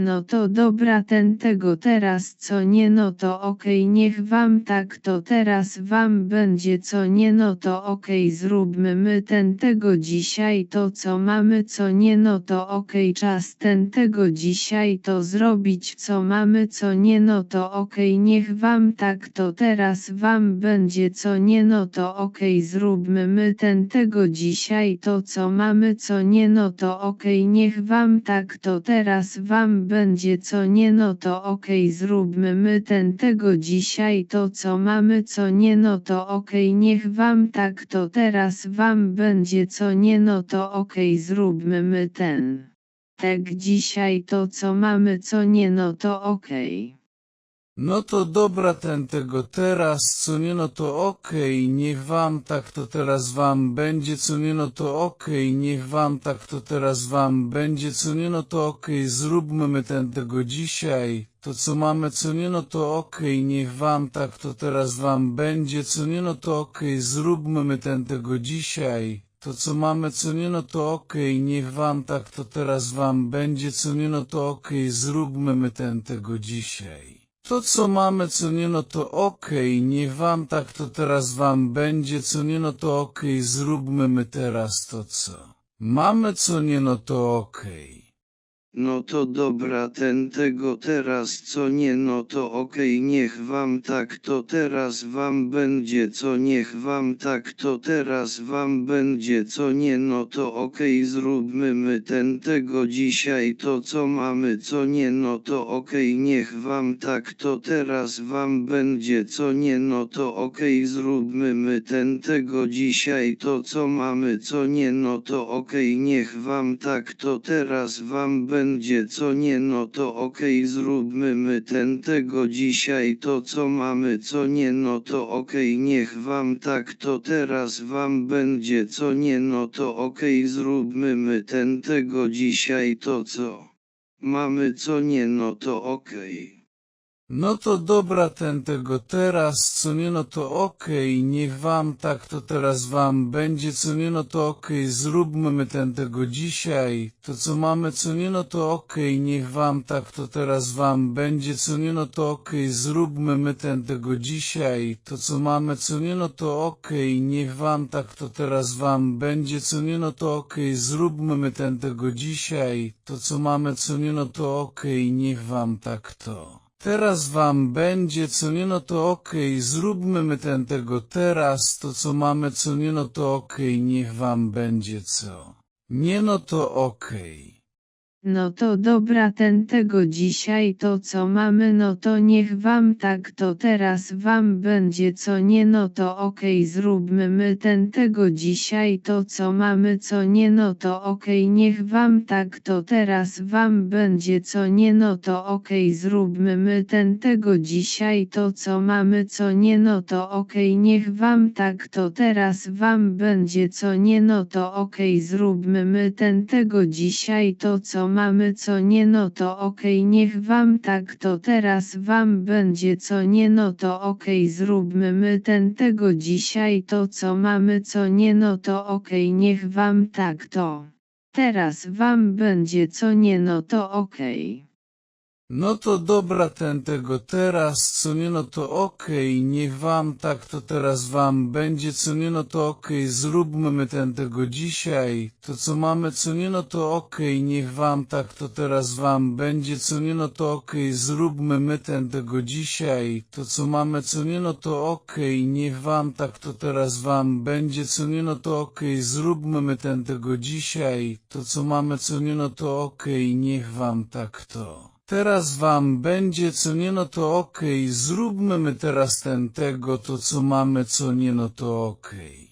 No to dobra ten tego teraz co nie no to okej niech wam tak to teraz wam będzie co nie no to okej zróbmy my ten tego dzisiaj to co mamy co nie no to okej czas ten tego dzisiaj to zrobić co mamy co nie no to okej niech wam tak to teraz wam będzie co nie no to okej zróbmy my ten tego dzisiaj to co mamy co nie no to okej niech wam tak to teraz wam będzie co nie no to okej zróbmy my ten tego dzisiaj to co mamy co nie no to okej niech wam tak to teraz wam będzie co nie no to okej zróbmy my ten. Tak dzisiaj to co mamy co nie no to okej. No to dobra ten tego teraz, co nie no to okej, niech wam tak to teraz wam będzie, co nie no to okej, niech wam tak to teraz wam będzie, co nie no to okej, zróbmy my ten tego dzisiaj, to co mamy, co nie no to okej, niech wam tak to teraz wam będzie, co nie no to okej, zróbmy my ten tego dzisiaj. To co mamy, co nie no to okej, niech wam tak to teraz wam będzie, co nie no to okej, zróbmy my ten tego dzisiaj. To co mamy, co nie no to okej, niech wam tak to teraz wam będzie, co nie no to okej, zróbmy my teraz to co. Mamy co nie no to okej. No to dobra ten tego teraz co nie no to okej niech wam tak to teraz wam będzie co niech wam tak to teraz wam będzie co nie no to okej zróbmy my ten tego dzisiaj to co mamy co nie no to okej niech wam tak to teraz wam będzie co nie no to okej zróbmy my ten tego dzisiaj to co mamy co nie no to okej niech wam tak to teraz wam będzie co nie no to okej zróbmy my ten tego dzisiaj to co mamy co nie no to okej niech wam tak to teraz wam będzie co nie no to okej zróbmy my ten tego dzisiaj to co mamy co nie no to okej. No to dobra ten tego teraz, co nie no to okej, niech wam tak to teraz wam będzie, co nie no to okej, zróbmy my ten tego dzisiaj, to co mamy, co nie no to okej, niech wam tak to teraz wam będzie, co nie no to okej, zróbmy my ten tego dzisiaj, to co mamy, co nie no to okej, niech wam tak to teraz wam będzie, co nie no to okej, zróbmy my ten tego dzisiaj, to co mamy, co nie no to okej, niech wam tak to. Teraz wam będzie, co nie no to okej, zróbmy my ten tego teraz, to co mamy, co nie no to okej, niech wam będzie co. Nie no to okej. No to dobra ten tego dzisiaj to co mamy no to niech wam tak to teraz wam będzie co nie no to okej zróbmy my ten tego dzisiaj to co mamy co nie no to okej niech wam tak to teraz wam będzie co nie no to okej zróbmy my ten tego dzisiaj to co mamy co nie no to okej niech wam tak to teraz wam będzie co nie no to okej zróbmy my ten tego dzisiaj to co mamy co nie no to okej niech wam tak to teraz wam będzie co nie no to okej zróbmy my ten tego dzisiaj to co mamy co nie no to okej niech wam tak to teraz wam będzie co nie no to okej. No to dobra ten tego teraz, co nie no to okej, niech wam tak to teraz wam będzie, co nie no to okej, zróbmy my ten tego dzisiaj, to co mamy, co nie no to okej, niech wam tak to teraz wam będzie, co nie no to okej, zróbmy my ten tego dzisiaj, to co mamy, co nie no to okej, niech wam tak to teraz wam będzie, co nie no to okej, zróbmy my ten tego dzisiaj, to co mamy, co nie no to okej, niech wam tak to. Teraz wam będzie, co nie no to okej, zróbmy my teraz ten tego, to co mamy, co nie no to okej.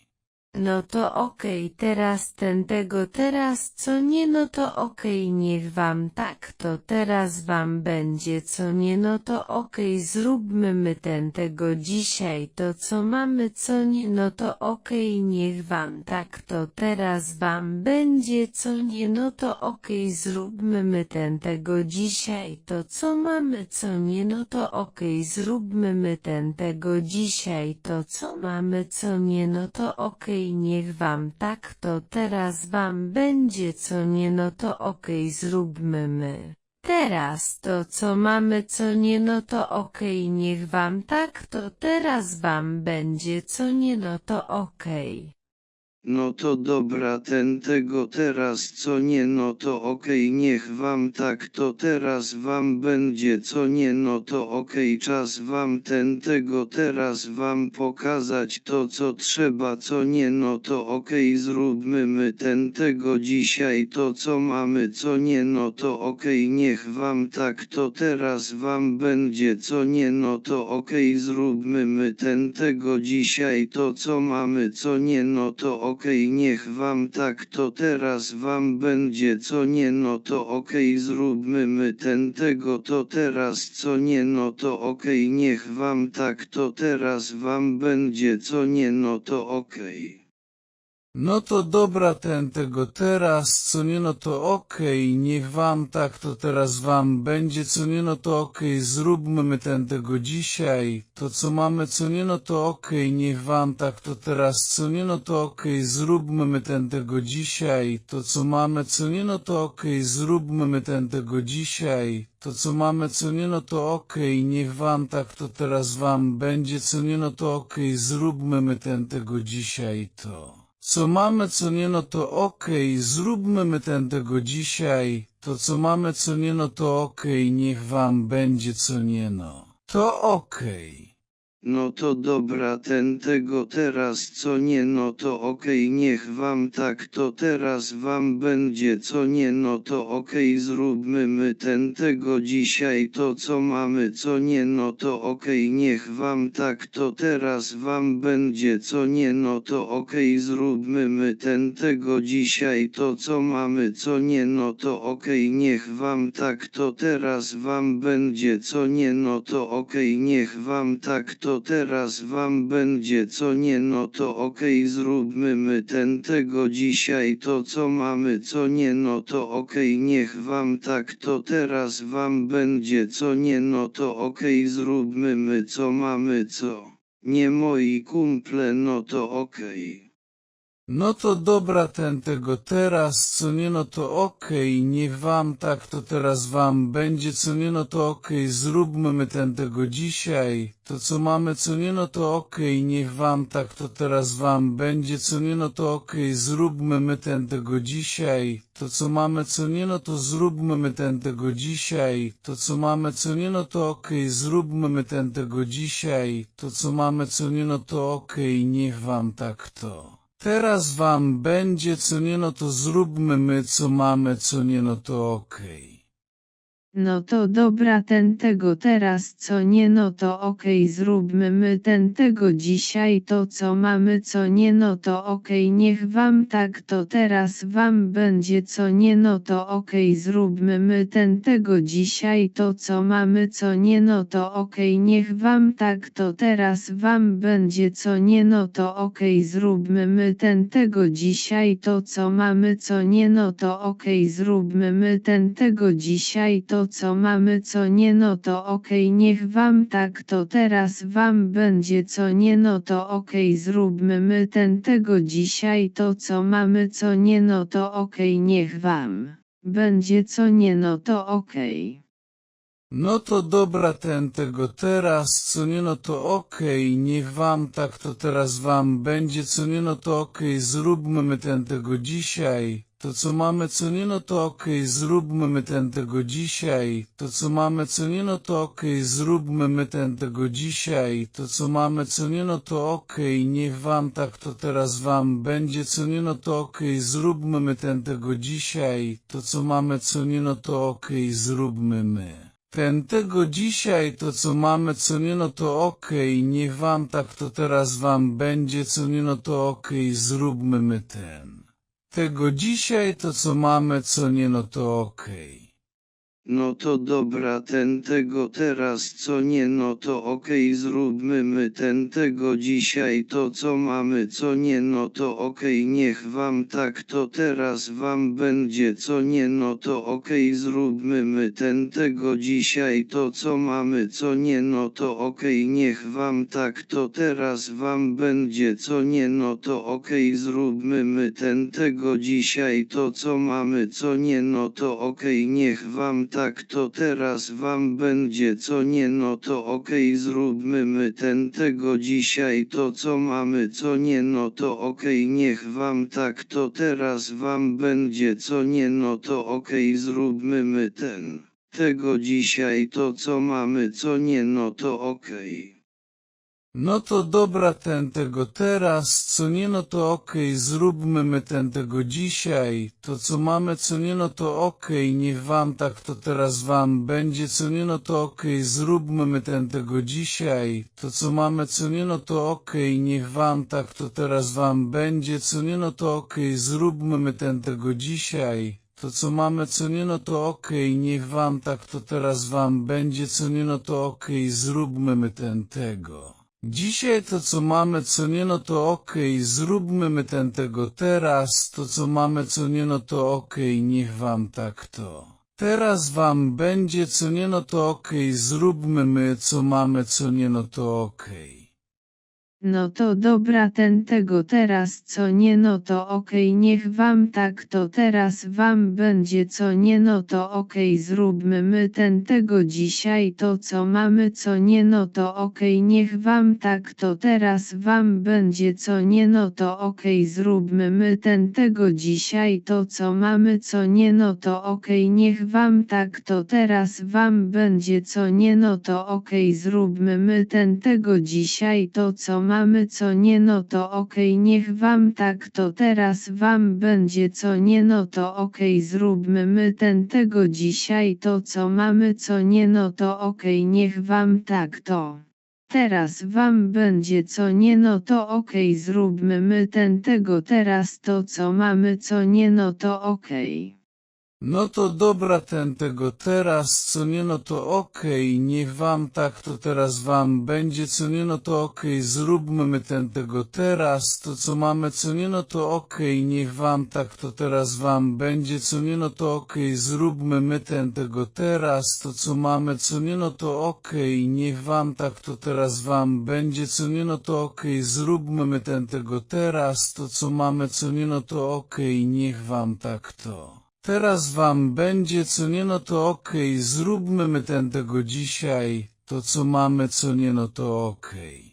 No to okej, teraz ten tego teraz co nie no to okej, niech wam tak to teraz wam będzie co nie no to okej, zróbmy my ten tego dzisiaj to co mamy co nie no to okej, niech wam tak to teraz wam będzie co nie no to okej, zróbmy my ten tego dzisiaj to co mamy co nie no to okej, zróbmy my ten tego dzisiaj to co mamy co nie no to okej, niech wam tak to teraz wam będzie co nie no to okej, zróbmy my. Teraz to co mamy co nie no to okej niech wam tak to teraz wam będzie co nie no to okej. No to dobra ten tego teraz co nie no to okej niech wam tak to teraz wam będzie co nie no to okej czas wam ten tego teraz wam pokazać to co trzeba co nie no to okej zróbmy my ten tego dzisiaj to co mamy co nie no to okej niech wam tak to teraz wam będzie co nie no to okej zróbmy my ten tego dzisiaj to co mamy co nie no to okej niech wam tak to teraz wam będzie co nie no to okej zróbmy my ten tego to teraz co nie no to okej niech wam tak to teraz wam będzie co nie no to okej. No to dobra ten tego teraz, co nie no to okej, niech wam tak to teraz wam będzie, co nie no to okej, zróbmy my ten tego dzisiaj, to co mamy, co nie no to okej, niech wam tak to teraz, co nie no to okej, zróbmy my ten tego dzisiaj, to co mamy, co nie no to okej, zróbmy my ten tego dzisiaj, to co mamy, co nie no to okej, niech wam tak to teraz wam będzie, co nie no to okej, zróbmy my ten tego dzisiaj to. Co mamy, co nie, no to okej, zróbmy my ten tego dzisiaj, to co mamy, co nie, no to okej, niech wam będzie, co nie, no. To okej. No to dobra ten tego teraz co nie no to okej niech wam tak to teraz wam będzie co nie no to okej zróbmy my ten tego dzisiaj to co mamy co nie no to okej niech wam tak to teraz wam będzie co nie no to okej zróbmy my ten tego dzisiaj to co mamy co nie no to okej niech wam tak to teraz wam będzie co nie no to okej niech wam tak to teraz wam będzie co nie no to okej zróbmy my ten tego dzisiaj to co mamy co nie no to okej niech wam tak to teraz wam będzie co nie no to okej zróbmy my co mamy co nie moi kumple no to okej. No to dobra ten tego teraz, co nie no to okej, niech wam tak to teraz wam będzie, co nie no to okej, zróbmy my ten tego dzisiaj, to co mamy, co nie no to okej, niech wam tak to teraz wam będzie, co nie no to okej, zróbmy my ten tego dzisiaj, to co mamy, co nie no to zróbmy my ten tego dzisiaj, to co mamy, co nie no to okej, zróbmy my ten tego dzisiaj, to co mamy, co nie no to okej, niech wam tak to. Teraz wam będzie, co nie no to zróbmy my, co mamy, co nie no to okej. No to dobra ten tego teraz co nie no to okej zróbmy my ten tego dzisiaj to co mamy co nie no to okej niech wam tak to teraz wam będzie co nie no to okej zróbmy my ten tego dzisiaj to co mamy co nie no to okej niech wam tak to teraz wam będzie co nie no to okej zróbmy my ten tego dzisiaj to co mamy co nie no to okej zróbmy my ten tego dzisiaj to co mamy co nie no to okej niech wam tak to teraz wam będzie co nie no to okej zróbmy my ten tego dzisiaj to co mamy co nie no to okej niech wam będzie co nie no to okej. No to dobra ten tego teraz, co nie no to okej, niech wam tak to teraz wam będzie, co nie no to okej, zróbmy my ten tego dzisiaj, to co mamy, co nie no to okej, zróbmy my ten tego dzisiaj, to co mamy, co nie no to okej, zróbmy my ten tego dzisiaj, to co mamy, co nie no to okej, niech wam tak to teraz wam będzie, co nie no to okej, zróbmy my ten tego dzisiaj, to co mamy, co nie no to okej, zróbmy my. Ten tego dzisiaj to co mamy, co nie no to okej, niech wam tak to teraz wam będzie, co nie no to okej, zróbmy my ten. Tego dzisiaj to co mamy, co nie no to okej. No to dobra ten tego teraz co nie no to okej zróbmy my ten tego dzisiaj to co mamy co nie no to okej niech wam tak to teraz wam będzie co nie no to okej zróbmy my ten tego dzisiaj to co mamy co nie no to okej niech wam tak to teraz wam będzie co nie no to okej zróbmy my ten tego dzisiaj to co mamy co nie no to okej niech wam tak tak to teraz wam będzie co nie no to okej zróbmy my ten tego dzisiaj to co mamy co nie no to okej niech wam tak to teraz wam będzie co nie no to okej zróbmy my ten tego dzisiaj to co mamy co nie no to okej. No to dobra ten tego teraz, co nie no to okej, zróbmy my ten tego dzisiaj, to co mamy co nie no to okej, niech wam tak to teraz wam będzie, co nie no to okej, zróbmy my ten tego dzisiaj, to co mamy co nie no to okej, niech wam tak to teraz wam będzie, co nie no to okej, zróbmy my ten tego dzisiaj. To co mamy co nie no to okej, niech wam tak to teraz wam będzie, co nie no to okej, zróbmy my ten tego. Dzisiaj to co mamy co nie no to okej, zróbmy my ten tego teraz, to co mamy co nie no to okej, niech wam tak to. Teraz wam będzie co nie no to okej, zróbmy my co mamy co nie no to okej. No to dobra ten tego teraz co nie no to okej niech wam tak to teraz wam będzie co nie no to okej zróbmy my ten tego dzisiaj to co mamy co nie no to okej niech wam tak to teraz wam będzie co nie no to okej zróbmy my ten tego dzisiaj to co mamy co nie no to okej niech wam tak to teraz wam będzie co nie no to okej zróbmy my ten tego dzisiaj to co mamy co nie no to okej niech wam tak to teraz wam będzie co nie no to okej zróbmy my ten tego dzisiaj to co mamy co nie no to okej niech wam tak to. Teraz wam będzie co nie no to okej zróbmy my ten tego teraz to co mamy co nie no to okej. No to dobra ten tego teraz, co nie no to okej, niech wam tak to teraz wam będzie, co nie no to okej, zróbmy my ten tego teraz, to co mamy, co nie no to okej, niech wam tak to teraz wam będzie, co nie no to okej, zróbmy my ten tego teraz, to co mamy, co nie no to okej, niech wam tak to teraz wam będzie, co nie no to okej, zróbmy my ten tego teraz, to co mamy, co nie no to okej, niech wam tak to. Teraz wam będzie co nie no to okej, zróbmy my ten tego dzisiaj, to co mamy co nie no to okej.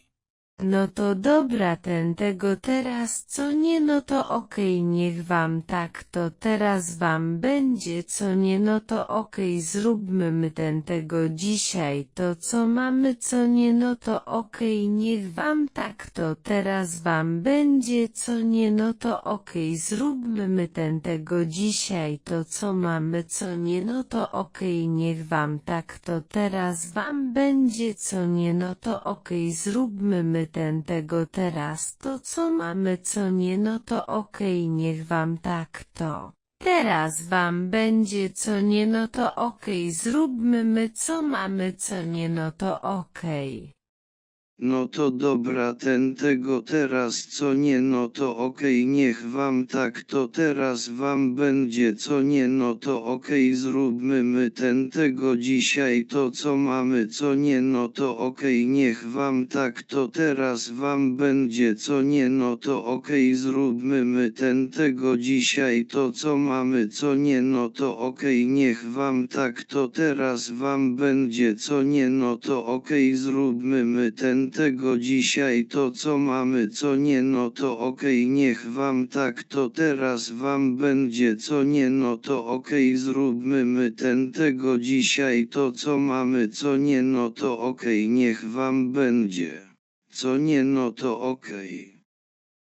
No to dobra ten tego teraz co nie no to okej niech wam tak to teraz wam będzie co nie no to okej zróbmy my ten tego dzisiaj to co mamy co nie no to okej niech wam tak to teraz wam będzie co nie no to okej zróbmy my ten tego dzisiaj to co mamy co nie no to okej niech wam tak to teraz wam będzie co nie no to okej zróbmy my ten tego teraz to co mamy co nie no to okej niech wam tak to. Teraz wam będzie co nie no to okej zróbmy my co mamy co nie no to okej. No to dobra ten tego teraz co nie no to okej niech wam tak to teraz wam będzie co nie no to okej zróbmy my ten tego dzisiaj to co mamy co nie no to okej niech wam tak to teraz wam będzie co nie no to okej zróbmy my ten tego dzisiaj to co mamy co nie no to okej niech wam tak to teraz wam będzie co nie no to okej zróbmy my ten tego dzisiaj to co mamy co nie no to okej niech wam tak to teraz wam będzie co nie no to okej zróbmy my ten tego dzisiaj to co mamy co nie no to okej niech wam będzie co nie no to okej.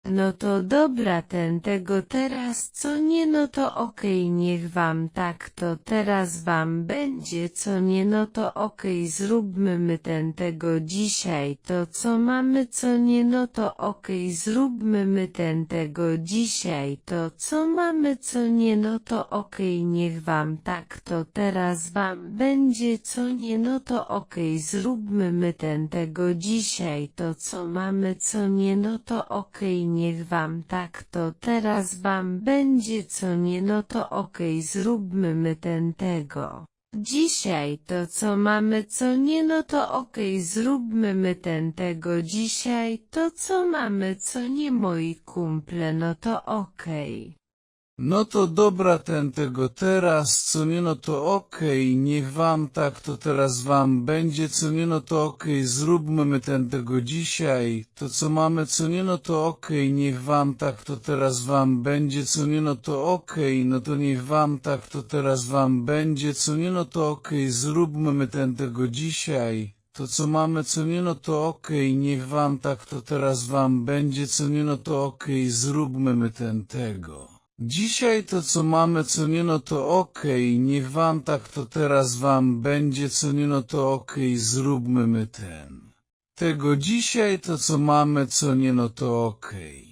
No to dobra ten tego teraz co nie no to okej niech wam tak to teraz wam będzie co nie no to okej zróbmy my ten tego dzisiaj to co mamy co nie no to okej zróbmy my ten tego dzisiaj to co mamy co nie no to okej niech wam tak to teraz wam będzie co nie no to okej zróbmy my ten tego dzisiaj to co mamy co nie no to okej niech wam tak to teraz wam będzie co nie no to okej zróbmy my ten tego. Dzisiaj to co mamy co nie no to okej zróbmy my ten tego dzisiaj to co mamy co nie moi kumple no to okej. No to dobra ten tego teraz, co nie no to okej, niech wam tak to teraz wam będzie, co nie no to okej, zróbmy my ten tego dzisiaj, to co mamy, co nie no to okej, niech wam tak to teraz wam będzie, co nie no to okej, no to niech wam tak to teraz wam będzie, co nie no to okej, zróbmy my ten tego dzisiaj. To co mamy, co nie no to okej, niech wam tak to teraz wam będzie, co nie no to okej, zróbmy my ten tego. Dzisiaj to co mamy, co nie no to okej, niech wam tak to teraz wam będzie, co nie no to okej, zróbmy my ten. Tego dzisiaj to co mamy, co nie no to okej.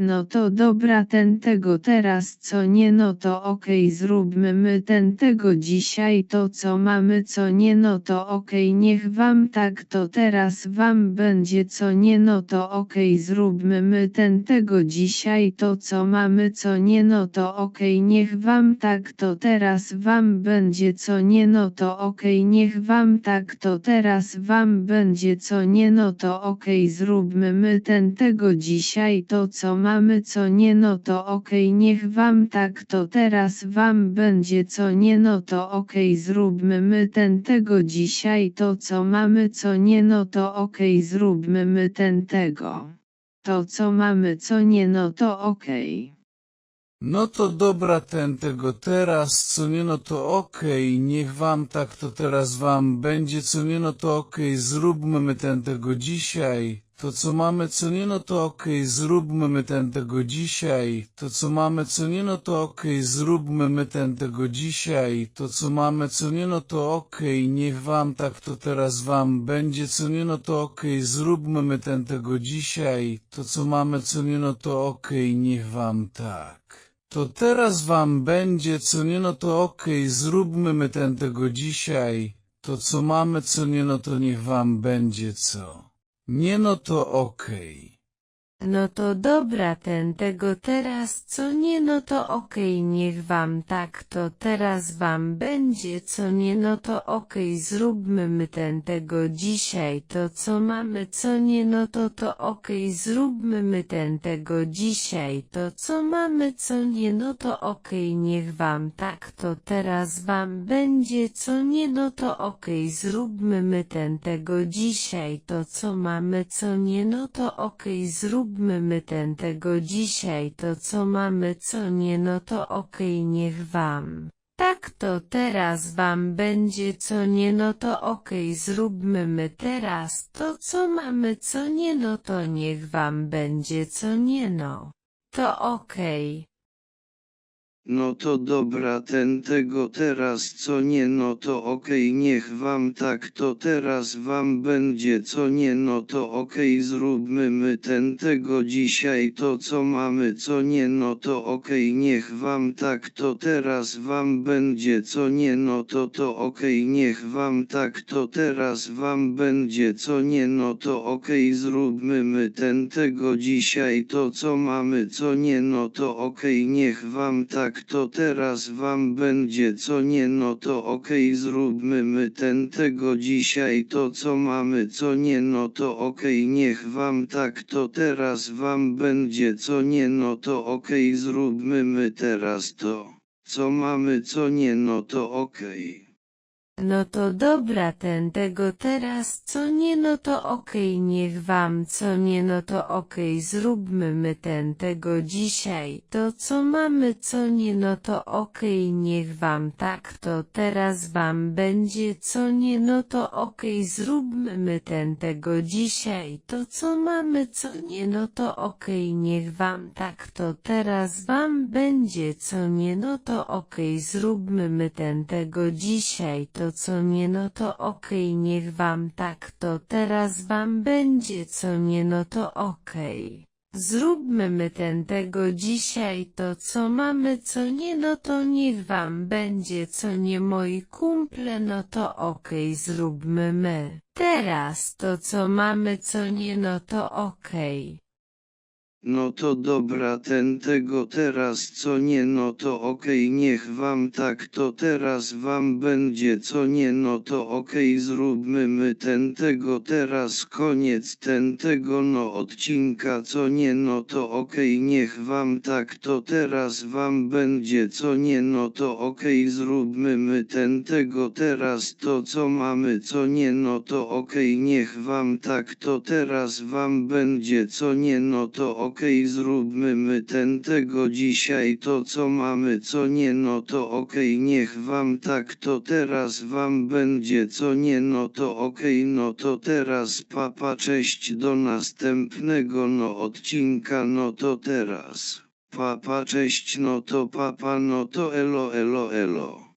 No to dobra ten tego teraz co nie no to okej zróbmy my ten tego dzisiaj to co mamy co nie no to okej niech wam tak to teraz wam będzie co nie no to okej zróbmy my ten tego dzisiaj to co mamy co nie no to okej niech wam tak to teraz wam będzie co nie no to okej niech wam tak to teraz wam będzie co nie no to okej zróbmy my ten tego dzisiaj to co mamy co nie no to okej niech wam tak to teraz wam będzie co nie no to okej zróbmy my ten tego dzisiaj to co mamy co nie no to okej zróbmy my ten tego. To co mamy co nie no to okej. No to dobra ten tego teraz, co nie no to okej, niech wam tak to teraz wam będzie, co nie no to okej, zróbmy my ten tego dzisiaj. To co mamy, co nie no to okej, zróbmy my ten tego dzisiaj. To co mamy, co nie no to okej, zróbmy my ten tego dzisiaj. To co mamy, co nie no to okej, niech wam tak to teraz wam będzie, co nie no to okej, zróbmy my ten tego dzisiaj. To co mamy, co nie no to okej, niech wam tak. To teraz wam będzie, co nie no to okej, zróbmy my ten tego dzisiaj. To co mamy, co nie no to niech wam będzie co. Nie no to okej. No to dobra ten tego teraz co nie no to okej niech wam tak to teraz wam będzie co nie no to okej zróbmy my ten tego dzisiaj to co mamy co nie no to to okej zróbmy my ten tego dzisiaj to co mamy co nie no to okej niech wam tak to teraz wam będzie co nie no to okej zróbmy my ten tego dzisiaj to co mamy co nie no to okej zróbmy my ten tego dzisiaj to co mamy co nie no to okej niech wam. Tak to teraz wam będzie co nie no to okej zróbmy my teraz to co mamy co nie no to niech wam będzie co nie no. To okej. No to dobra ten tego teraz co nie no to okej niech wam tak to teraz wam będzie co nie no to okej zróbmy my ten tego dzisiaj to co mamy co nie no to okej niech wam tak to teraz wam będzie co nie no to to okej niech wam tak to teraz wam będzie co nie no to okej zróbmy my ten tego dzisiaj to co mamy co nie no to okej niech wam tak to teraz wam będzie co nie no to okej zróbmy my ten tego dzisiaj to co mamy co nie no to okej niech wam tak to teraz wam będzie co nie no to okej zróbmy my teraz to co mamy co nie no to okej. No to dobra ten tego teraz co nie no to okej niech wam co nie no to okej zróbmy my ten tego dzisiaj. To co mamy co nie no to okej niech wam tak to teraz wam będzie co nie no to okej zróbmy my ten tego dzisiaj. To co mamy co nie no to okej niech wam tak to teraz wam będzie co nie no to okej zróbmy my ten tego dzisiaj. To co nie no to okej niech wam tak to teraz wam będzie co nie no to okej. Zróbmy my ten tego dzisiaj to co mamy co nie no to niech wam będzie co nie moi kumple no to okej zróbmy my. Teraz to co mamy co nie no to okej. No to dobra ten tego teraz co nie no to okej niech wam tak to teraz wam będzie co nie no to okej zróbmy my ten tego teraz koniec ten tego no odcinka co nie no to okej niech wam tak to teraz wam będzie co nie no to okej zróbmy my ten tego teraz to co mamy co nie no to okej niech wam tak to teraz wam będzie co nie no to okej zróbmy my ten tego dzisiaj to co mamy co nie no to okej niech wam tak to teraz wam będzie co nie no to okej no to teraz papa cześć do następnego no odcinka no to teraz. Papa cześć no to papa no to elo elo elo